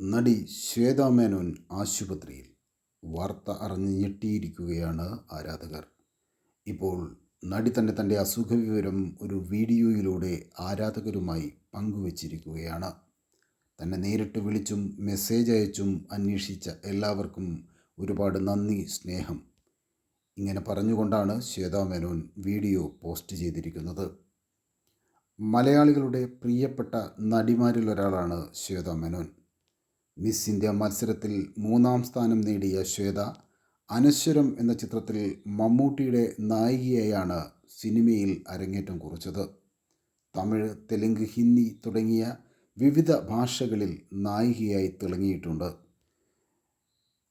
നടി ശ്വേതാ മേനോൻ ആശുപത്രിയിൽ വാർത്ത അറിഞ്ഞ് ഞെട്ടിയിരിക്കുകയാണ് ആരാധകർ. ഇപ്പോൾ നടി തന്നെ തന്റെ അസുഖവിവരം ഒരു വീഡിയോയിലൂടെ ആരാധകരുമായി പങ്കുവച്ചിരിക്കുകയാണ്. തന്നെ നേരിട്ട് വിളിച്ചും മെസ്സേജ് അയച്ചും അന്വേഷിച്ച എല്ലാവർക്കും ഒരുപാട് നന്ദി സ്നേഹം. ഇങ്ങനെ പറഞ്ഞുകൊണ്ടാണ് ശ്വേതാ മേനോൻ വീഡിയോ പോസ്റ്റ് ചെയ്തിരിക്കുന്നത്. മലയാളികളുടെ പ്രിയപ്പെട്ട നടിമാരിലൊരാളാണ് ശ്വേതാ മേനോൻ. മിസ് ഇന്ത്യ മത്സരത്തിൽ മൂന്നാം സ്ഥാനം നേടിയ ശ്വേത അനശ്വരം എന്ന ചിത്രത്തിൽ മമ്മൂട്ടിയുടെ നായികയായാണ് സിനിമയിൽ അരങ്ങേറ്റം കുറിച്ചത്. തമിഴ് തെലുങ്ക് ഹിന്ദി തുടങ്ങിയ വിവിധ ഭാഷകളിൽ നായികയായി തിളങ്ങിയിട്ടുണ്ട്.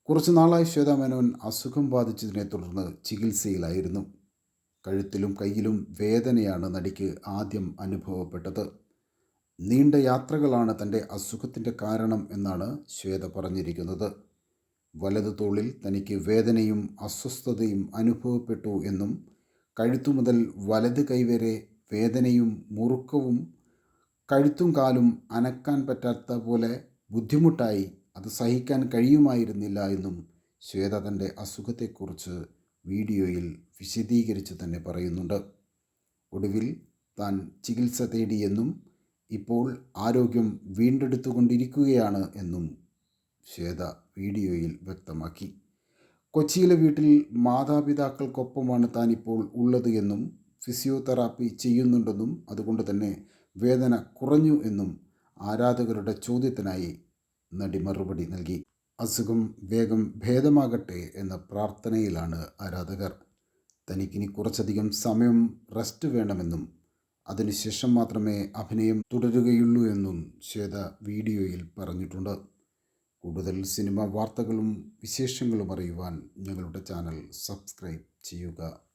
കുറച്ചു നാളായി ശ്വേതാ മേനോൻ അസുഖം ബാധിച്ചതിനെ തുടർന്ന് ചികിത്സയിലായിരുന്നു. കഴുത്തിലും കയ്യിലും വേദനയാണ് നടിക്ക് ആദ്യം അനുഭവപ്പെട്ടത്. നീണ്ട യാത്രകളാണ് തന്റെ അസുഖത്തിന്റെ കാരണം എന്നാണ് ശ്വേത പറഞ്ഞിരിക്കുന്നത്. വലതു തോളിൽ തനിക്ക് വേദനയും അസ്വസ്ഥതയും അനുഭവപ്പെട്ടു എന്നും കഴുത്തു മുതൽ വലത് കൈവരെ വേദനയും മുറുക്കവും കഴുത്തും കാലും അനക്കാൻ പറ്റാത്ത പോലെ ബുദ്ധിമുട്ടായി അത് സഹിക്കാൻ കഴിയുമായിരുന്നില്ല എന്നും ശ്വേത തന്റെ അസുഖത്തെക്കുറിച്ച് വീഡിയോയിൽ വിശദീകരിച്ച് തന്നെ പറയുന്നുണ്ട്. ഒടുവിൽ താൻ ചികിത്സ തേടിയെന്നും ഇപ്പോൾ ആരോഗ്യം വീണ്ടെടുത്തുകൊണ്ടിരിക്കുകയാണ് എന്നും ശ്വേത വീഡിയോയിൽ വ്യക്തമാക്കി. കൊച്ചിയിലെ വീട്ടിൽ മാതാപിതാക്കൾക്കൊപ്പമാണ് താൻ ഇപ്പോൾ ഉള്ളത് എന്നും ഫിസിയോതെറാപ്പി ചെയ്യുന്നുണ്ടെന്നും അതുകൊണ്ട് തന്നെ വേദന കുറഞ്ഞു എന്നും ആരാധകരുടെ ചോദ്യത്തിനായി നടി മറുപടി നൽകി. അസുഖം വേഗം ഭേദമാകട്ടെ എന്ന പ്രാർത്ഥനയിലാണ് ആരാധകർ. തനിക്കിനി കുറച്ചധികം സമയം റെസ്റ്റ് വേണമെന്നും അതിനുശേഷം മാത്രമേ അഭിനയം തുടരുകയുള്ളൂ എന്നും ശ്വേത വീഡിയോയിൽ പറഞ്ഞിട്ടുണ്ട്. കൂടുതൽ സിനിമ വാർത്തകളും വിശേഷങ്ങളും അറിയുവാൻ ഞങ്ങളുടെ ചാനൽ സബ്സ്ക്രൈബ് ചെയ്യുക.